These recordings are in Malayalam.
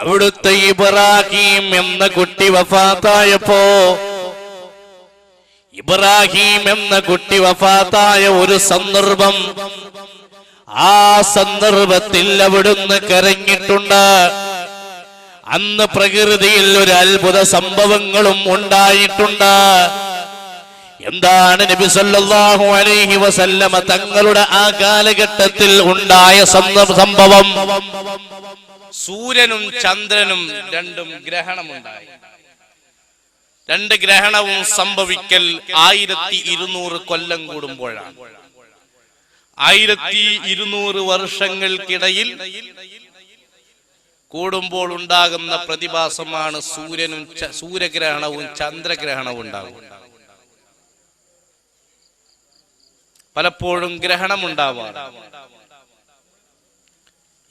അവിടുത്തെ ഇബ്രാഹിം എന്ന കുട്ടി വഫാത്തായപ്പോ ഇബ്രാഹിം എന്ന കുട്ടി വഫാത്തായ ഒരു സന്ദർഭം ആ സന്ദർഭത്തിൽ അവിടുന്ന് കരഞ്ഞിട്ടുണ്ട്. അന്ന് പ്രകൃതിയിൽ ഒരു അത്ഭുത സംഭവങ്ങളും ഉണ്ടായിട്ടുണ്ട്. എന്താണ് നബി സല്ലല്ലാഹു അലൈഹി വസല്ലമ തങ്ങളുടെ ആ കാലഘട്ടത്തിൽ ഉണ്ടായ സംഭവം? സൂര്യനും ചന്ദ്രനും രണ്ടും ഗ്രഹണമുണ്ടായി. രണ്ട് ഗ്രഹണവും സംഭവിക്കൽ ആയിരത്തി ഇരുന്നൂറ് കൊല്ലം കൂടുമ്പോഴാണ്. ആയിരത്തി ഇരുന്നൂറ് വർഷങ്ങൾക്കിടയിൽ കൂടുമ്പോൾ ഉണ്ടാകുന്ന പ്രതിഭാസമാണ് സൂര്യനും സൂര്യഗ്രഹണവും ചന്ദ്രഗ്രഹണവും ഉണ്ടാകും. പലപ്പോഴും ഗ്രഹണമുണ്ടാവാം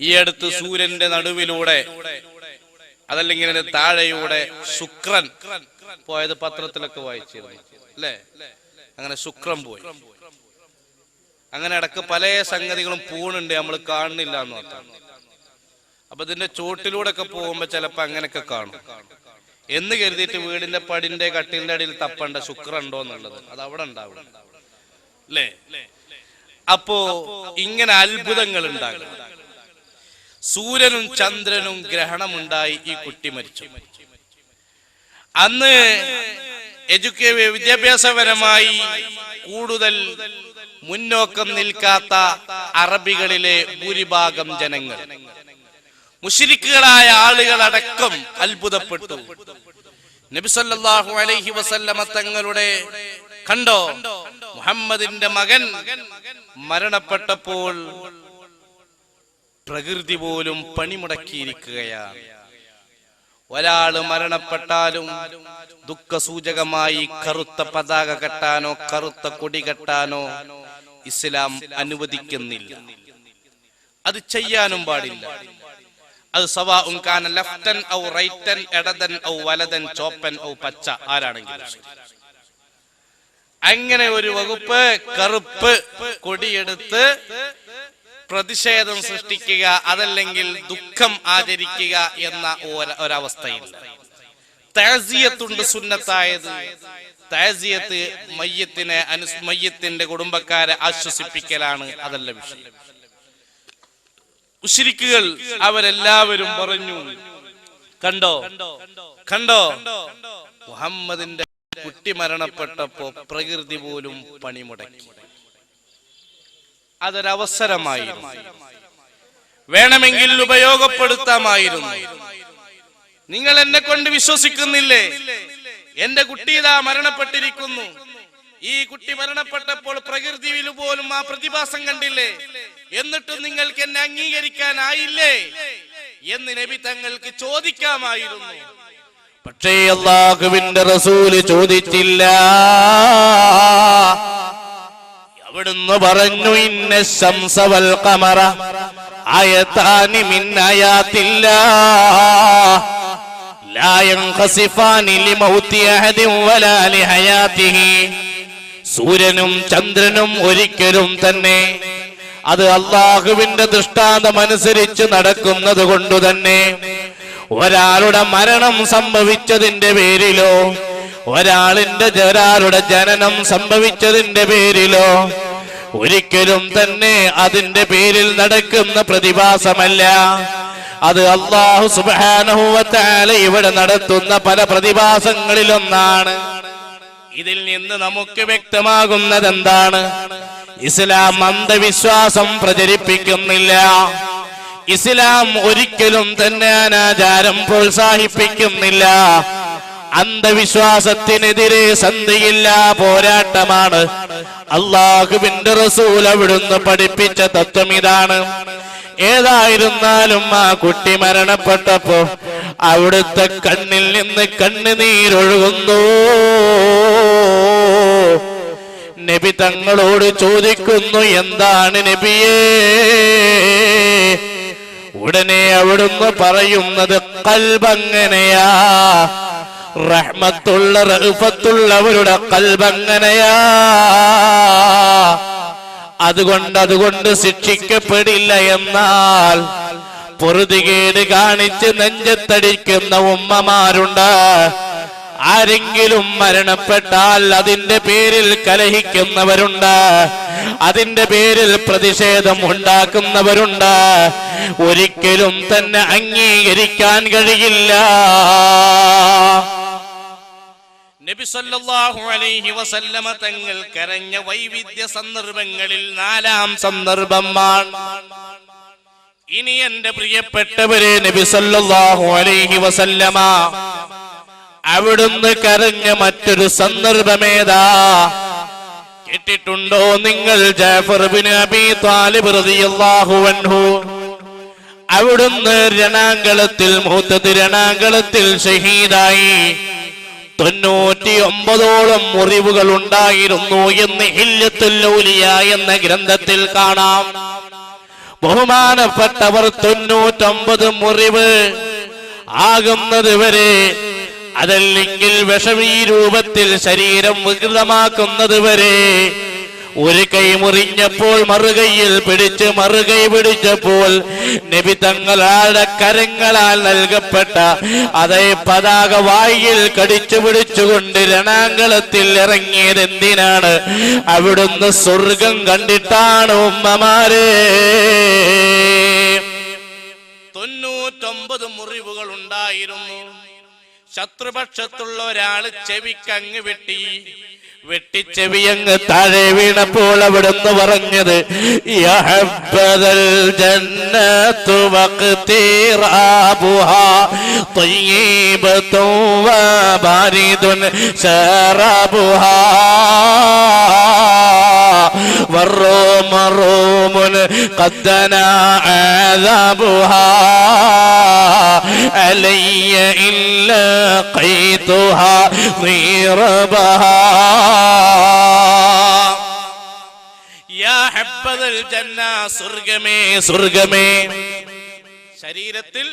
ഈ അടുത്ത് സൂര്യന്റെ നടുവിലൂടെ അതല്ലെങ്കിൽ അതിന്റെ താഴെയൂടെ ശുക്രൻ പോയത് പത്രത്തിലൊക്കെ വായിച്ചിരുന്നു. അല്ലേ? അങ്ങനെ ശുക്രൻ പോയി. അങ്ങനെ ഇടയ്ക്ക് പല സംഗതികളും പൂണുണ്ട് നമ്മൾ കാണുന്നില്ല എന്ന് പറഞ്ഞാൽ അപ്പൊ ഇതിന്റെ ചോട്ടിലൂടെ ഒക്കെ പോകുമ്പോ ചിലപ്പോ അങ്ങനെയൊക്കെ കാണും. എന്ന് കരുതിയിട്ട് വീടിന്റെ പടിന്റെ കട്ടിലിന്റെ അടിയിൽ തപ്പണ്ട ശുക്രൻ ഉണ്ടോ എന്നുള്ളത്. അത് അവിടെ ഉണ്ടാവും. അല്ലേ? അപ്പോ ഇങ്ങനെ അത്ഭുതങ്ങൾ ഉണ്ടാകും. സൂര്യനും ചന്ദ്രനും ഗ്രഹണമുണ്ടായി ഈ കുട്ടി മരിച്ചു. അന്ന് എഡ്യൂക്കേ വിദ്യാഭ്യാസപരമായി കൂടുതൽ മുന്നോക്കം നിൽക്കാത്ത അറബികളിലെ ഭൂരിഭാഗം ജനങ്ങൾ. മുഷിരിക്കുകളായ ആളുകളടക്കം അത്ഭുതപ്പെട്ടു. നബിസല്ലാഹു അലൈഹി വസല്ലമ തങ്ങളുടെ കണ്ടോ? മുഹമ്മദിന്റെ മകൻ മരണപ്പെട്ടപ്പോൾ പ്രകൃതി പോലും പണിമുടക്കിയിരിക്കുകയാണ്. ഒരാൾ മരണപ്പെട്ടാലും ദുഃഖസൂചകമായി കറുത്ത പതാക കെട്ടാനോ കറുത്ത കൊടി കെട്ടാനോ ഇസ്ലാം അനുവദിക്കുന്നില്ല. അത് ചെയ്യാനും പാടില്ല. അത് സവാ ഉൻകാന ലെഫ്റ്റൻ ഔ റൈറ്റൻ ഇടതൻ ഔ വലതൻ ചോപ്പൻ ഔ പച്ച ആരാണെങ്കിലും അങ്ങനെ ഒരു വകുപ്പ് കറുപ്പ് കൊടിയെടുത്ത് പ്രതിഷേധം സൃഷ്ടിക്കുക അതല്ലെങ്കിൽ ദുഃഖം ആചരിക്കുക എന്ന ഒര- ഒരവസ്ഥയില്ല. താസിയത്തുണ്ട് സുന്നത്തായത്. താസിയത്ത് മയ്യത്തിനെ അനുസ് മയ്യത്തിന്റെ കുടുംബക്കാരെ ആശ്വസിപ്പിക്കലാണ് അതല്ല വിഷയം. ഉശിരിക്കുകൾ അവരെല്ലാവരും പറഞ്ഞു കണ്ടോ? കണ്ടോ? മുഹമ്മദിന്റെ കുട്ടി മരണപ്പെട്ടപ്പോ പ്രകൃതി പോലും പണിമുടക്കി. അതൊരവസരമായിരുന്നു. വേണമെങ്കിൽ ഉപയോഗപ്പെടുത്താമായിരുന്നു. നിങ്ങൾ എന്നെ കൊണ്ട് വിശ്വസിക്കുന്നില്ലേ? എന്റെ കുട്ടി ഇതാ മരണപ്പെട്ടിരിക്കുന്നു. ഈ കുട്ടി മരണപ്പെട്ടപ്പോൾ പ്രകൃതിയിൽ പോലും ആ പ്രതിഭാസം കണ്ടില്ലേ? എന്നിട്ടും നിങ്ങൾക്ക് എന്നെ അംഗീകരിക്കാനായില്ലേ? എന്ന് നബി തങ്ങൾക്ക് ചോദിക്കാമായിരുന്നു. പക്ഷേ അള്ളാഹുവിന്റെ റസൂൽ ചോദിച്ചില്ല. അവിടുന്ന് പറഞ്ഞു ഇന്ന ശംസവൽ കമറ അയത്താനി മിന്നയാത്തില്ല സൂര്യനും ചന്ദ്രനും ഒരിക്കലും തന്നെ അത് അള്ളാഹുവിന്റെ ദൃഷ്ടാന്തം അനുസരിച്ച് നടക്കുന്നത് കൊണ്ട് തന്നെ ഒരാളുടെ മരണം സംഭവിച്ചതിന്റെ പേരിലോ ഒരാളിന്റെ ഒരാളുടെ ജനനം സംഭവിച്ചതിന്റെ പേരിലോ ഒരിക്കലും തന്നെ അതിന്റെ പേരിൽ നടക്കുന്ന പ്രതിഭാസമല്ല. അത് അള്ളാഹു സുബാനഹുവത്താല ഇവിടെ നടത്തുന്ന പല പ്രതിഭാസങ്ങളിലൊന്നാണ്. ഇതിൽ നിന്ന് നമുക്ക് വ്യക്തമാകുന്നത് എന്താണ് ഇസ്ലാം അന്ധവിശ്വാസം പ്രചരിപ്പിക്കുന്നില്ല. ഇസ്ലാം ഒരിക്കലും തന്നെ അനാചാരം പ്രോത്സാഹിപ്പിക്കുന്നില്ല. അന്ധവിശ്വാസത്തിനെതിരെ സന്ധിയില്ല പോരാട്ടമാണ്. അള്ളാഹുവിന്റെ റസൂൽ അവിടുന്ന് പഠിപ്പിച്ച തത്വം ഇതാണ്. ഏതായിരുന്നാലും ആ കുട്ടി മരണപ്പെട്ടപ്പോ അവിടുത്തെ കണ്ണിൽ നിന്ന് കണ്ണുനീരൊഴുകുന്നു. നബി തങ്ങളോട് ചോദിക്കുന്നു എന്താണ് നബിയേ? ഉടനെ അവിടുന്ന് പറയുന്നത് കൽബങ്ങനെയാ റഹ്മത്തുള്ള റഹ്ഫത്തുള്ളവരുടെ കൽബങ്ങനെയാ അതുകൊണ്ട് അതുകൊണ്ട് ശിക്ഷിക്കപ്പെടില്ല എന്നാൽ പൊറുതികേട് കാണിച്ച് നെഞ്ചത്തടിക്കുന്ന ഉമ്മമാരുണ്ട്. ആരെങ്കിലും മരണപ്പെട്ടാൽ അതിന്റെ പേരിൽ കലഹിക്കുന്നവരുണ്ട്. അതിന്റെ പേരിൽ പ്രതിഷേധം ഉണ്ടാക്കുന്നവരുണ്ട്. ഒരിക്കലും തന്നെ അംഗീകരിക്കാൻ കഴിയില്ല. നബി സല്ലല്ലാഹു അലൈഹി വസല്ലമ തങ്ങൾ കരഞ്ഞ വൈവിധ്യ സന്ദർഭങ്ങളിൽ നാലാം സന്ദർഭമാണ്. ഇനി എന്റെ പ്രിയപ്പെട്ടവരെ നബി സല്ലല്ലാഹു അലൈഹി വസല്ലമ അവിടുന്ന് കരഞ്ഞ മറ്റൊരു സന്ദർഭമേതാ? കേട്ടിട്ടുണ്ടോ നിങ്ങൾ ജാഫർ അൻഹു? അവിടുന്ന് രണാങ്കളത്തിൽ മൂത്തത് രണാങ്കളത്തിൽ ഷഹീദായി. തൊണ്ണൂറ്റി ഒമ്പതോളം മുറിവുകൾ ഉണ്ടായിരുന്നു എന്ന് ഹില്ലത്തുല്ലൂലിയ എന്ന ഗ്രന്ഥത്തിൽ കാണാം. ബഹുമാനപ്പെട്ടവർ തൊണ്ണൂറ്റൊമ്പത് മുറിവ് ആകുന്നത് വരെ അതല്ലെങ്കിൽ വിഷമീ രൂപത്തിൽ ശരീരം വികൃതമാക്കുന്നത് വരെ ഒരു കൈ മുറിഞ്ഞപ്പോൾ മറുകൈയിൽ പിടിച്ച് മറുകൈ പിടിച്ചപ്പോൾ നബി തങ്ങളാടെ കരങ്ങളാൽ നൽകപ്പെട്ട അതേ പതാക വായിൽ കടിച്ചു പിടിച്ചുകൊണ്ട് രണാങ്കളത്തിൽ ഇറങ്ങിയത് എന്തിനാണ്? അവിടുന്ന് സ്വർഗം കണ്ടിട്ടാണ് ഉമ്മമാരെ. തൊണ്ണൂറ്റൊമ്പത് മുറിവുകൾ ഉണ്ടായിരുന്നു. ശത്രുപക്ഷത്തുള്ള ഒരാൾ ചെവിക്കങ്ങ് വെട്ടി. വെട്ടിച്ചെവിയങ്ങ് താഴെ വീണപ്പോൾ അവിടുന്ന് പറഞ്ഞത് യഹബ്ബദൽ ജന്നത്തു വഖ്തിറാബുഹാ طيبة وبارد شرابها والروم روم قد دنا عذابها علي إن لقيتها ضربها സ്വർഗമേ സ്വർഗമേ. ശരീരത്തിൽ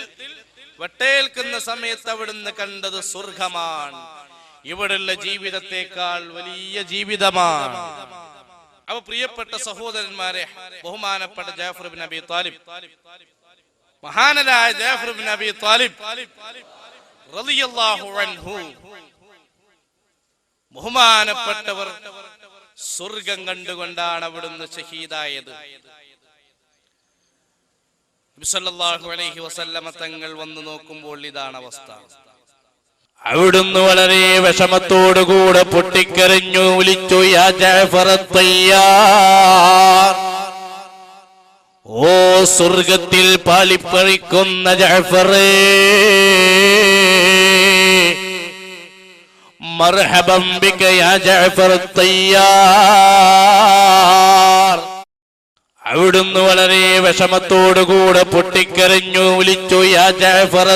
വട്ടേൽക്കുന്ന സമയത്ത് അവിടുന്ന് കണ്ടത് സ്വർഗമാണ്. ഇവിടുള്ള ജീവിതത്തെക്കാൾ വലിയ ജീവിതമാണ്. അവ പ്രിയപ്പെട്ട സഹോദരന്മാരെ ബഹുമാനപ്പെട്ട ജാഫർ ബിൻ അബി താലിബ്. മഹാനരായ ജാഫർ ബിൻ അബി താലിബ് റളിയല്ലാഹു അൻഹു. ബഹുമാനപ്പെട്ടവർ സ്വർഗം കണ്ടുകൊണ്ടാണ് അവിടുന്ന് ഷഹീദായത്. അലൈഹി വസല്ലമ തങ്ങൾ വന്നു നോക്കുമ്പോൾ ഇതാണ് അവസ്ഥ. അവിടുന്ന് വളരെ വിഷമത്തോടുകൂടെ പൊട്ടിക്കരഞ്ഞു വിളിച്ചു യാ ഓ സ്വർഗത്തിൽ പാളിപ്പഴിക്കുന്ന ജാഫറേ മർഹബം ബിക യാ جعفر الطيار അവിടുന്ന് വളരെ വിഷമത്തോടുകൂടെ പൊട്ടിക്കരഞ്ഞു വിളിച്ചു യാ ജാഫർ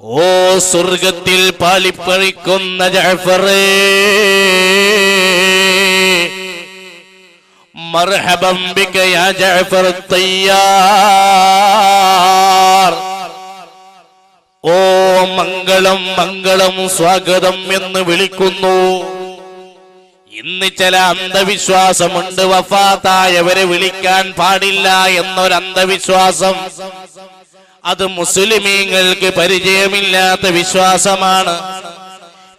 ഓ സ്വർഗത്തിൽ പാലിപ്പഴിക്കുന്ന ജാഫറേ മർഹബം ബിക യാ ജാഫർ ഓ മംഗളം മംഗളം സ്വാഗതം എന്ന് വിളിക്കുന്നു. ഇന്ന് ചില അന്ധവിശ്വാസമുണ്ട്. വഫാത്തായവരെ വിളിക്കാൻ പാടില്ല എന്നൊരു അന്ധവിശ്വാസം അത് മുസ്ലിമീങ്ങൾക്ക് പരിചയമില്ലാത്ത വിശ്വാസമാണ്.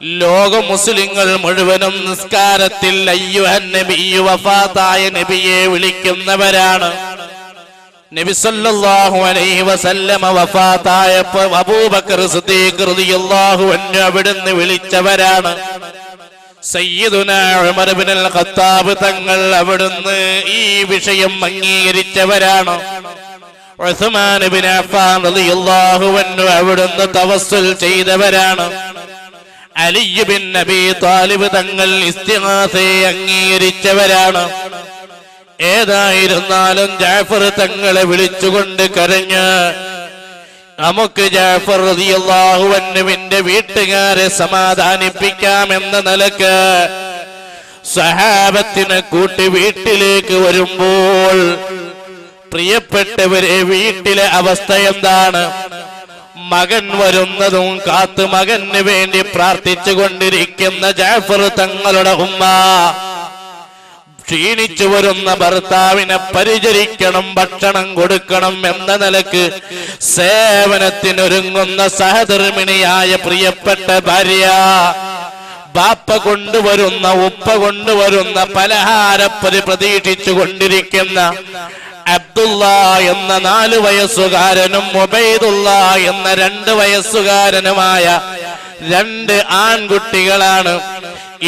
ലോക മുസ്ലിങ്ങൾ മുഴുവനും നിസ്കാരത്തിൽ അയ്യുഹൻ നബിയു വഫാത്തായ നബിയെ വിളിക്കുന്നവരാണ്. നബി സല്ലല്ലാഹു അലൈഹി വസല്ലമ വഫാത്തായപ്പോൾ അബൂബക്കർ സിദ്ദീഖ് റളിയല്ലാഹു അൻഹു അവിടുന്ന് വിളിച്ചവരാണ്. സയ്യിദുന ഉമർ ഇബ്നുൽ ഖത്താബ് തങ്ങൾ അവിടുന്ന് ഈ വിഷയം അംഗീകരിച്ചവരാണ്. ഉസ്മാൻ ഇബ്നു അഫ്ഫാൻ റളിയല്ലാഹു അൻഹു അവിടുന്ന് തവസ്സുൽ ചെയ്തവരാണ്. അലി ബിൻ നബി താലിബ് തങ്ങൾ ഇസ്തിഗാസയെ അംഗീകരിച്ചവരാണ്. ഏതായിരുന്നാലും ജാഫർ തങ്ങളെ വിളിച്ചുകൊണ്ട് കരഞ്ഞ് നമുക്ക് ജാഫർ റതിയല്ലാഹുവന്നുവിന്റെ വീട്ടുകാരെ സമാധാനിപ്പിക്കാമെന്ന നിലയ്ക്ക് സഹാബത്തിനെ കൂട്ടി വീട്ടിലേക്ക് വരുമ്പോൾ പ്രിയപ്പെട്ടവരെ വീട്ടിലെ അവസ്ഥ എന്താണ്? മകൻ വരുന്നതും കാത്ത് മകന് വേണ്ടി പ്രാർത്ഥിച്ചു കൊണ്ടിരിക്കുന്ന ജാഫർ തങ്ങളുടെ ഉമ്മ ക്ഷീണിച്ചു വരുന്ന ഭർത്താവിനെ പരിചരിക്കണം ഭക്ഷണം കൊടുക്കണം എന്ന നിലയ്ക്ക് സേവനത്തിനൊരുങ്ങുന്ന സഹധർമ്മിണിയായ പ്രിയപ്പെട്ട ഭാര്യ ബാപ്പ കൊണ്ടുവരുന്ന ഉപ്പ കൊണ്ടുവരുന്ന പലഹാരപ്പതി പ്രതീക്ഷിച്ചു കൊണ്ടിരിക്കുന്ന അബ്ദുള്ള എന്ന നാല് വയസ്സുകാരനും മൊബൈദുള്ള എന്ന രണ്ട് വയസ്സുകാരനുമായ രണ്ട് ആൺകുട്ടികളാണ്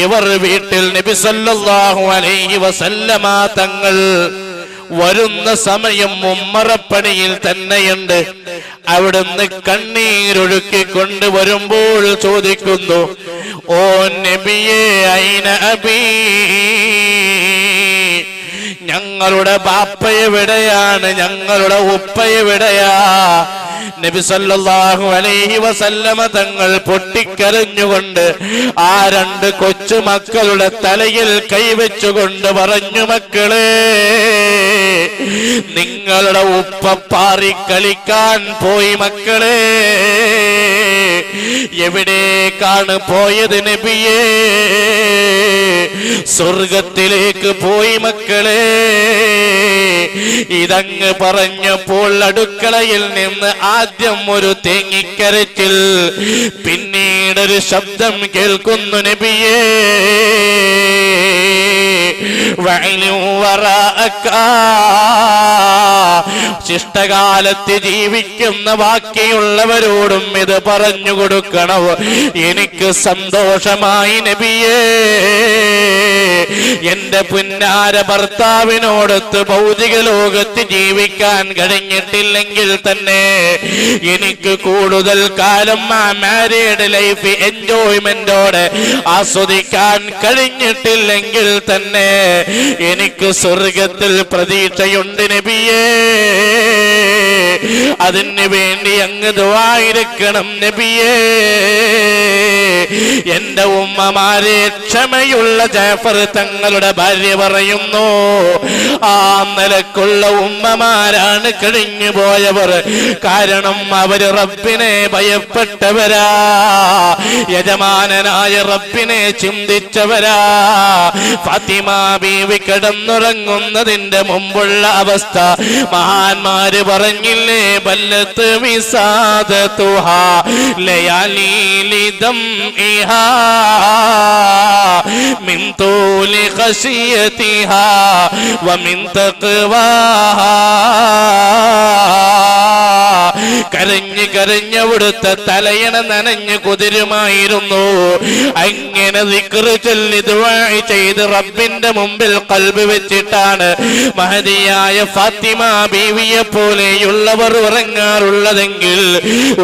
ഇവർ വീട്ടിൽ നബി സല്ലല്ലാഹു അലൈഹി വസല്ലമ തങ്ങൾ വരുന്ന സമയം ഉമ്മറപ്പണിയിൽ തന്നെയുണ്ട്. അവിടുന്ന് കണ്ണീരൊഴുക്കി കൊണ്ടുവരുമ്പോൾ ചോദിക്കുന്നു ഓ നബിയെ അയിന അബീ? ഞങ്ങളുടെ ബാപ്പ എവിടെയാണ്? ഞങ്ങളുടെ ഉപ്പ എവിടെയാ? നബി സല്ലല്ലാഹു അലൈഹി വസല്ലമ തങ്ങൾ പൊട്ടിക്കരഞ്ഞുകൊണ്ട് ആ രണ്ട് കൊച്ചു മക്കളുടെ തലയിൽ കൈവച്ചുകൊണ്ട് പറഞ്ഞു മക്കളെ നിങ്ങളുടെ ഉപ്പ പാറി കളിക്കാൻ പോയി മക്കളെ. എവിടേക്കാണ് പോയത് നബിയേ? സ്വർഗത്തിലേക്ക് പോയി മക്കളെ. ഇതങ്ങ് പറഞ്ഞപ്പോൾ അടുക്കളയിൽ നിന്ന് ആദ്യം ഒരു തേങ്ങിക്കരച്ചിൽ പിന്നീടൊരു ശബ്ദം കേൾക്കുന്നു നബിയേ. ശിഷ്ടകാലത്ത് ജീവിക്കുന്ന ബാക്കിയുള്ളവരോടും ഇത് പറഞ്ഞു കൊടുക്കണം. എനിക്ക് സന്തോഷമായി നബിയേ. എന്റെ പുന്നാര ഭർത്താവിനോടൊത്ത് ഭൗതിക ലോകത്ത് ജീവിക്കാൻ കഴിഞ്ഞിട്ടില്ലെങ്കിൽ തന്നെ എനിക്ക് കൂടുതൽ കാലം ആ മാരീഡ് ലൈഫ് എൻജോയ്മെന്റോടെ ആസ്വദിക്കാൻ കഴിഞ്ഞിട്ടില്ലെങ്കിൽ തന്നെ എനിക്ക് സ്വർഗത്തിൽ പ്രതീക്ഷയുണ്ട് നബിയേ. അതിന് വേണ്ടി അങ്ങ് ദുവായിരിക്കണം നബിയേ. എന്റെ ഉമ്മമാരെ ക്ഷമയുള്ള ജാഫർ തങ്ങളുടെ ഭാര്യ പറയുന്നു ആ നിലക്കുള്ള ഉമ്മമാരാണ് കഴിഞ്ഞു പോയവർ. കാരണം അവർ റബ്ബിനെ ഭയപ്പെട്ടവരാ. യജമാനനായ റബ്ബിനെ ചിന്തിച്ചവരാ. ഫാത്തിമ ബീവി കിടന്നുറങ്ങുന്നതിന്റെ മുമ്പുള്ള അവസ്ഥ. മഹാന്മാര് പറഞ്ഞില്ലേ ബല്ലത്ത് വിസാദതുഹ ലയാലീലിതം ഇഹാ മിൻ തൂലി ഖശിയതിഹാ വമിൻ തഖ്വാഹാ കരഞ്ഞ് കരഞ്ഞവിടുത്തെ തലയണ നനഞ്ഞ് കുതിരുമായിരുന്നു. അങ്ങനെ ചൊല്ലി ദുആഇ ചെയ്ത് റബ്ബിന്റെ മുമ്പിൽ കൽബ് വെച്ചിട്ടാണ് മഹതിയായ ഫാത്തിമ ബീവിയെ പോലെയുള്ളവർ ഉറങ്ങാറുള്ളതെങ്കിൽ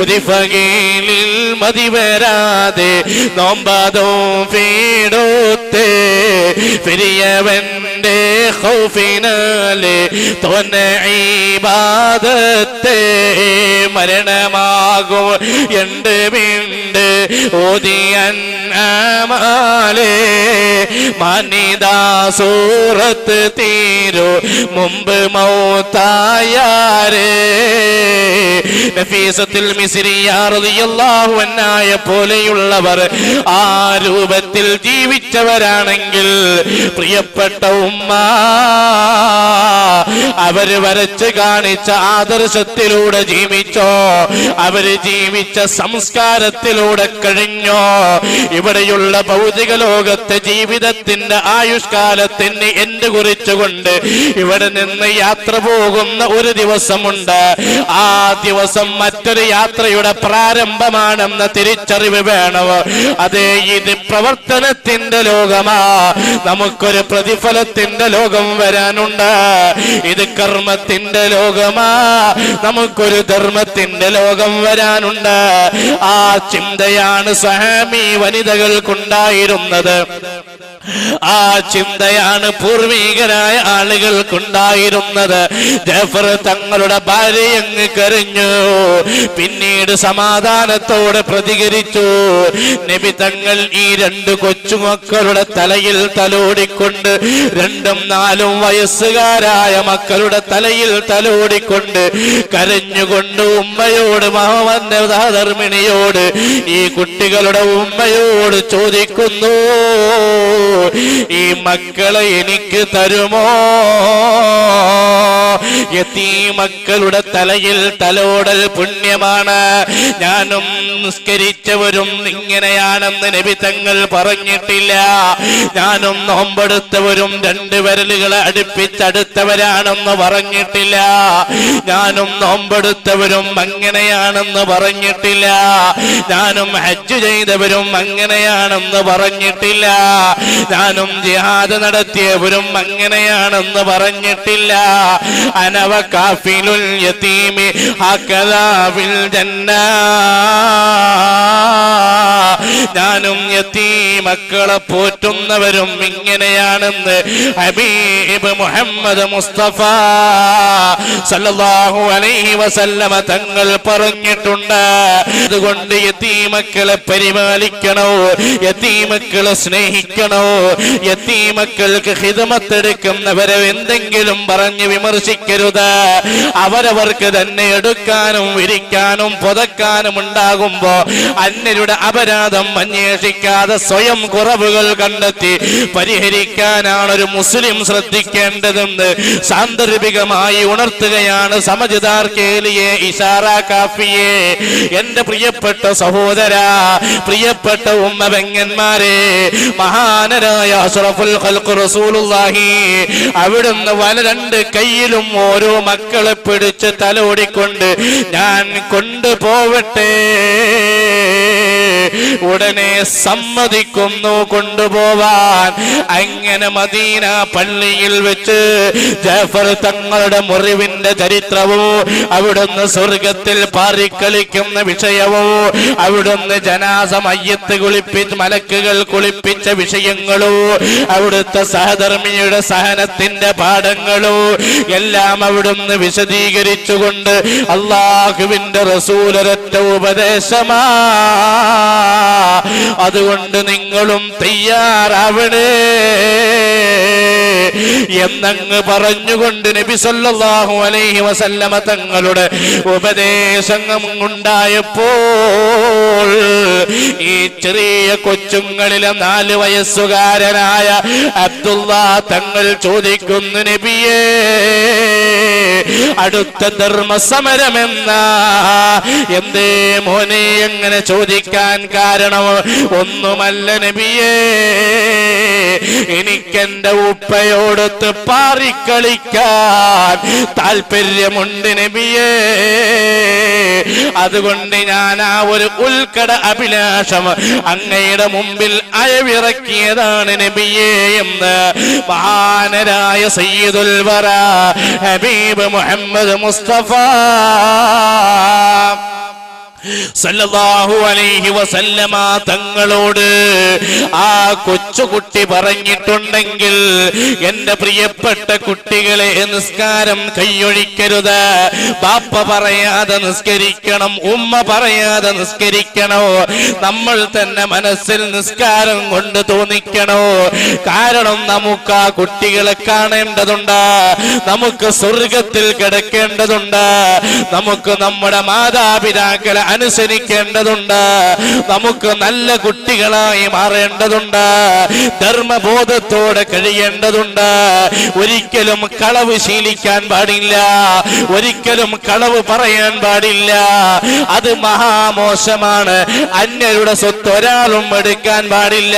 ഉദിഫകീലിൽ മതി വരാതെ നോമ്പാതോ പീടോത്തേ പെരിയവന്റെ ഹൗഫിനാലെ തോന്ന ഈബാദത്തെ മരണമാകും. എണ്ട് വീണ്ട് ഓതിയൻ മാലേ മാനിതാ സൂറത്ത് തീരു മുമ്പ് മൗത്തായാരേ. നഫീസത്തിൽ മിസിരിയാറിയല്ലാഹു അന്നായ പോലെയുള്ളവർ ആ രൂപത്തിൽ ജീവിച്ചവരാണെങ്കിൽ പ്രിയപ്പെട്ട ഉമ്മ. അവർ വരച്ച് കാണിച്ച ആദർശത്തിലൂടെ ജീവിച്ചോ അവർ ജീവിച്ച സംസ്കാരത്തിലൂടെ കഴിഞ്ഞോ ഇവിടെയുള്ള ഭൗതിക ലോകത്തെ ജീവിതത്തിന്റെ ആയുഷ്കാലത്തിന് എന്ത് കുറിച്ചുകൊണ്ട് ഇവിടെ നിന്ന് യാത്ര പോകുന്ന ഒരു ദിവസമുണ്ട്. ആ ദിവസം മറ്റൊരു യാത്രയുടെ പ്രാരംഭമാണെന്ന തിരിച്ചറിവ് വേണം അതെ ഇത് പ്രവർത്തനത്തിന്റെ ലോകമാ. നമുക്കൊരു പ്രതിഫലത്തിന്റെ ലോകം വരാനുണ്ട്. ഇത് കർമ്മത്തിന്റെ ലോകമാ. നമുക്കൊരു ധർമ്മത്തിന്റെ ലോകം വരാനുണ്ട്. ആ ചിന്തയാണ് സഹാമി വനിതകൾക്കുണ്ടായിരുന്നത്. ആ ചിന്തയാണ് പൂർവീകരായ ആളുകൾക്കുണ്ടായിരുന്നത്. ജഫർ തങ്ങളുടെ ഭാര്യ അങ്ങ് കരഞ്ഞു. പിന്നീട് സമാധാനത്തോടെ പ്രതികരിച്ചു. നബി തങ്ങൾ ഈ രണ്ട് കൊച്ചുമക്കളുടെ തലയിൽ തലോടിക്കൊണ്ട് രണ്ടും നാലും വയസ്സുകാരായ മക്കളുടെ തലയിൽ തലോടിക്കൊണ്ട് കരഞ്ഞുകൊണ്ട് ഉമ്മയോട് മഹമ്മന്റെ ധർമ്മിണിയോട് ഈ കുട്ടികളുടെ ഉമ്മയോട് ചോദിക്കുന്നു ഈ മക്കളെ എനിക്ക് തരുമോ? യതീ മക്കളുടെ തലയിൽ തലോടൽ പുണ്യമാണ്. ഞാനും നിസ്കരിച്ചവരും ഇങ്ങനെയാണെന്ന് നബി തങ്ങൾ പറഞ്ഞിട്ടില്ല. ഞാനും നോമ്പെടുത്തവരും രണ്ട് വിരലുകളെ അടുപ്പിച്ചടുത്തവരാണെന്ന് പറഞ്ഞിട്ടില്ല. ഞാനും നോമ്പെടുത്തവരും അങ്ങനെയാണെന്ന് പറഞ്ഞിട്ടില്ല. ഞാനും ഹജ്ജ് ചെയ്തവരും അങ്ങനെയാണെന്ന് പറഞ്ഞിട്ടില്ല. ഞാനും ജിഹാദ് നടത്തിയവരും അങ്ങനെയാണെന്ന് പറഞ്ഞിട്ടില്ല. അനവ കാഫിലുൽ യതീമി ഹക്കദാ ജന്ന. ഞാനും യത്തീ മക്കളെ പോറ്റുന്നവരും ഇങ്ങനെയാണെന്ന് ഹബീബ് മുഹമ്മദ് മുസ്തഫ സല്ലല്ലാഹു അലൈഹി വസല്ലമ തങ്ങൾ പറഞ്ഞിട്ടുണ്ട്. അതുകൊണ്ട് യതീമക്കളെ പരിപാലിക്കണോ? യതീമക്കളെ സ്നേഹിക്കണോ? യതീമക്കൾക്ക് ഹിതമത്തെടുക്കുന്നവരെ എന്തെങ്കിലും പറഞ്ഞ് വിമർശിക്കരുത്. അവരവർക്ക് തന്നെ എടുക്കാനും വിരിക്കാനും പുതക്കാനും ഉണ്ടാകുമ്പോ അന്യരുടെ അപരാധം അന്വേഷിക്കാതെ സ്വയം കുറവുകൾ കണ്ടെത്തി പരിഹരിക്കാനാണ് ഒരു മുസ്ലിം ശ്രദ്ധിക്കേണ്ടതെന്ന് സാന്ദർഭികമായി ഉണർത്തുകയാണ് സമജിദാർ കേലിയെ ഇഷാറ കാഫിയെ. എന്റെ പ്രിയപ്പെട്ട സഹോദര പ്രിയപ്പെട്ട ഉമ്മ ബെങ്ങന്മാരെ മഹാനരായ അഷ്റഫുൽ റസൂലുള്ളാഹി അവിടുന്ന് വല രണ്ട് കയ്യിലും ഓരോ മക്കളെ പിടിച്ച് തലോടിക്കൊണ്ട് ഞാൻ കൊണ്ടുപോവട്ടെ. ഉടനെ സമ്മതിക്കുന്നു കൊണ്ടുപോവാൻ. അങ്ങനെ മദീന പള്ളിയിൽ വെച്ച് ജഫർ തങ്ങളുടെ മുറിവിന്റെ ചരിത്രവും അവിടുന്ന് സ്വർഗത്തിൽ പാറിക്കളിക്കുന്ന വിഷയവും അവിടുന്ന് ജനാസ മയ്യത്ത് കുളിപ്പിച്ച് മലക്കുകൾ കുളിപ്പിച്ച വിഷയങ്ങളോ അവിടുത്തെ സഹധർമ്മിയുടെ സഹനത്തിന്റെ പാഠങ്ങളോ എല്ലാം അവിടുന്ന് വിശദീകരിച്ചുകൊണ്ട് അള്ളാഹുവിന്റെ റസൂലരറ്റ ഉപദേശമാ അതുകൊണ്ട് നിങ്ങളും തയ്യാറാവണേ. എന്നങ്ങ് പറഞ്ഞുകൊണ്ട് നബി സല്ലല്ലാഹു അലൈഹി വസല്ലമ തങ്ങളുടെ ഉപദേശങ്ങൾ ഉണ്ടായപ്പോൾ ഈ ചെറിയ കൊച്ചുങ്ങളിലെ നാല് വയസ്സുകാരനായ അബ്ദുള്ള തങ്ങൾ ചോദിക്കുന്നു നബിയേ അടുത്ത ധർമ്മസമരമെന്ന? എന്തേ മോനെ എങ്ങനെ ചോദിക്കാൻ കാരണം? ഒന്നുമല്ല നബിയേ എനിക്കെന്റെ ഉപ്പയോടൊത്ത് പാറിക്കളിക്കാൻ താല്പര്യമുണ്ട് നബിയേ. അതുകൊണ്ട് ഞാൻ ആ ഒരു ഉൽക്കട അഭിലാഷം അങ്ങയുടെ മുമ്പിൽ അയവിറക്കിയതാണ് നബിയേ എന്ന് മഹാനരായ സയ്യിദുൽ ഹബീബ് മുഹമ്മദ് മുസ്തഫ സല്ലല്ലാഹു അലൈഹി വസല്ലമ തങ്ങളോട് ആ കൊച്ചുകുട്ടി പറഞ്ഞിട്ടുണ്ടെങ്കിൽ എന്റെ പ്രിയപ്പെട്ട കുട്ടികളെ നിസ്കാരം കൈയൊഴിക്കരുത്. ബാപ്പ പറയാതെ നിസ്കരിക്കണം ഉമ്മ പറയാതെ നിസ്കരിക്കണോ? നമ്മൾ തന്നെ മനസ്സിൽ നിസ്കാരം കൊണ്ട് തോന്നിക്കണോ? കാരണം നമുക്ക് ആ കുട്ടികളെ കാണേണ്ടതുണ്ട്. നമുക്ക് സ്വർഗത്തിൽ കിടക്കേണ്ടതുണ്ട്. നമുക്ക് നമ്മുടെ മാതാപിതാക്കളെ അനുസരിക്കേണ്ടതുണ്ട്. നമുക്ക് നല്ല കുട്ടികളായി മാറേണ്ടതുണ്ട്. ധർമ്മബോധത്തോടെ കഴിയേണ്ടതുണ്ട്. ഒരിക്കലും കളവ് ശീലിക്കാൻ പാടില്ല. ഒരിക്കലും കളവ് പറയാൻ പാടില്ല. അത് മഹാമോശമാണ്. അന്യരുടെ സ്വത്ത് ഒരാളും എടുക്കാൻ പാടില്ല.